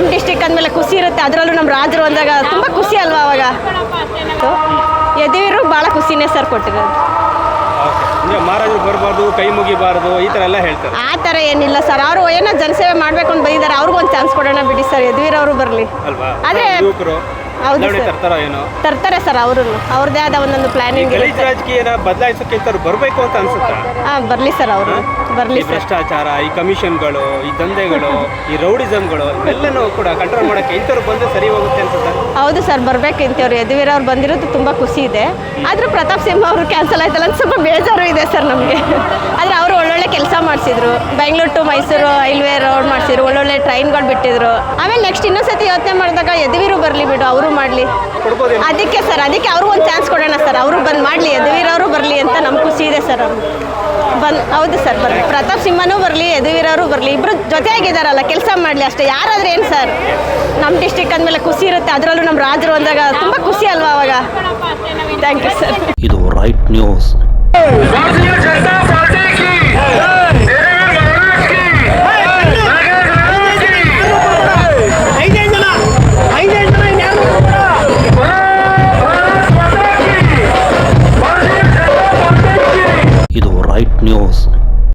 ನಮ್ಮ ಡಿಸ್ಟಿಕ್ ಅಂದಮೇಲೆ ಖುಷಿ ಇರುತ್ತೆ. ಅದರಲ್ಲೂ ನಮ್ಮ ರಾಜರು ಅಂದಾಗ ತುಂಬ ಖುಷಿ ಅಲ್ವಾ ಅವಾಗ? ಯದುವೀರು ಭಾಳ ಖುಷಿನೇ ಸರ್ ಕೊಟ್ಟಿರೋದು. ಓಕೆ. ಮಹಾರಾಜರು ಬರಬಾರ್ದು ಕೈ ಮುಗಿಬಾರ್ದು ಈ ಥರ ಎಲ್ಲ ಹೇಳ್ತಾರೆ. ಆ ಥರ ಏನಿಲ್ಲ ಸರ್ ಅವರು ಏನೋ ಜನಸೇವೆ ಮಾಡಬೇಕು ಅಂತ ಬಂದಿದ್ದಾರೆ. ಅವ್ರಿಗೂ ಒಂದು ಚಾನ್ಸ್ ಕೊಡೋಣ ಬಿಡಿ ಸರ್ ಯದುವೀರ್ ಅವರು ಬರಲಿ. ಅಲ್ವಾ? ಆದ್ರೆ- ಹೌದು ನೋಡಿ ಸರ್. ತರ್ತಾರೋ ಏನೋ. ತರ್ತಾರೆ ಸರ್ ಅವರು. ಅವ್ರದ್ದೇ ಆದ ಒಂದೊಂದು ಈ ಪ್ಲಾನಿಂಗ್ ಗಲೀಜ್ ಇರುತ್ತೆ ರಾಜಕೀಯನ ಬದಲಾಯಿಸೋಕೆ ಇಂಥವ್ರು ಬರಬೇಕು ಅಂತ ಅನ್ಸುತ್ತಾ? ಹಾಂ ಬರಲಿ ಸರ್ ಅವರು. ಬರಲಿ ಸರ್. ಭ್ರಷ್ಟಾಚಾರ ಈ ಕಮಿಷನ್ಗಳು ಈ ದಂಧೆಗಳು ಈ ರೌಡಿಸಮ್ಗಳು ಇವೆಲ್ಲನೂ ಕೂಡ ಕಂಟ್ರೋಲ್ ಮಾಡಕ್ಕೆ ಇಂಥವ್ರು ಬಂದು ಸರಿ ಹೋಗುತ್ತೆ ಅನ್ಸುತ್ತೆ? ಹೌದು ಸರ್ ಬರ್ಬೇಕು ಇಂಥವ್ರು. ಯದುವೀರ್ ಅವ್ರು ಬಂದಿರೋದು ತುಂಬ ಖುಷಿ ಇದೆ. ಆದರೂ ಪ್ರತಾಪ್ ಸಿಂಹ ಅವರು ಕ್ಯಾನ್ಸಲ್ ಆಯ್ತಲ್ಲ ಅಂತ ಸ್ವಲ್ಪ ಬೇಜಾರು ಇದೆ ಸರ್ ನಮಗೆ. ಆದರೆ ಅವರು ಒಳ್ಳೊಳ್ಳೆ ಕೆಲಸ ಮಾಡಿಸಿದ್ರು. Bengaluru to Mysuru railway road ಮಾಡಿಸಿದ್ರು ಒಳ್ಳೊಳ್ಳೆ ಟ್ರೈನ್ಗಳು ಬಿಟ್ಟಿದ್ರು. ಆಮೇಲೆ ನೆಕ್ಸ್ಟ್ ಇನ್ನೊಂದ್ಸತಿ ಯೋಚನೆ ಮಾಡಿದಾಗ ಯದುವೀರು ಬರಲಿ ಬಿಡು ಅವರು ಮಾಡಲಿ. ಅದಕ್ಕೆ ಸರ್ ಅದಕ್ಕೆ ಅವ್ರಿಗೂ ಒಂದು ಚಾನ್ಸ್ ಕೊಡೋಣ ಸರ್ ಅವರು ಬಂದು ಮಾಡಲಿ ಯದುವೀರ್ ಅವರು ಬರಲಿ ಅಂತ ನಮ್ಗೆ ಖುಷಿ ಇದೆ ಸರ್ ಅವರು ಬಂದು ಹೌದು ಸರ್ ಬರಲಿ. ಪ್ರತಾಪ್ ಸಿಂಹನೂ ಬರಲಿ ಯದುವೀರ್ ಅವರು ಬರಲಿ ಇಬ್ಬರು ಜೊತೆಯಾಗಿದ್ದಾರಲ್ಲ ಕೆಲಸ ಮಾಡಲಿ ಅಷ್ಟೇ. ಯಾರಾದ್ರೂ ಏನು ಸರ್ ನಮ್ಮ ಡಿಸ್ಟಿಕ್ ಅಂದಮೇಲೆ ಖುಷಿ ಇರುತ್ತೆ ಅದರಲ್ಲೂ ನಮ್ಮ ರಾಜರು ಅಂದಾಗ ತುಂಬ ಖುಷಿ ಅಲ್ವಾ ಅವಾಗ? ಥ್ಯಾಂಕ್ ಯು ಸರ್ ಇದು ರೈಟ್ ನ್ಯೂಸ್ News.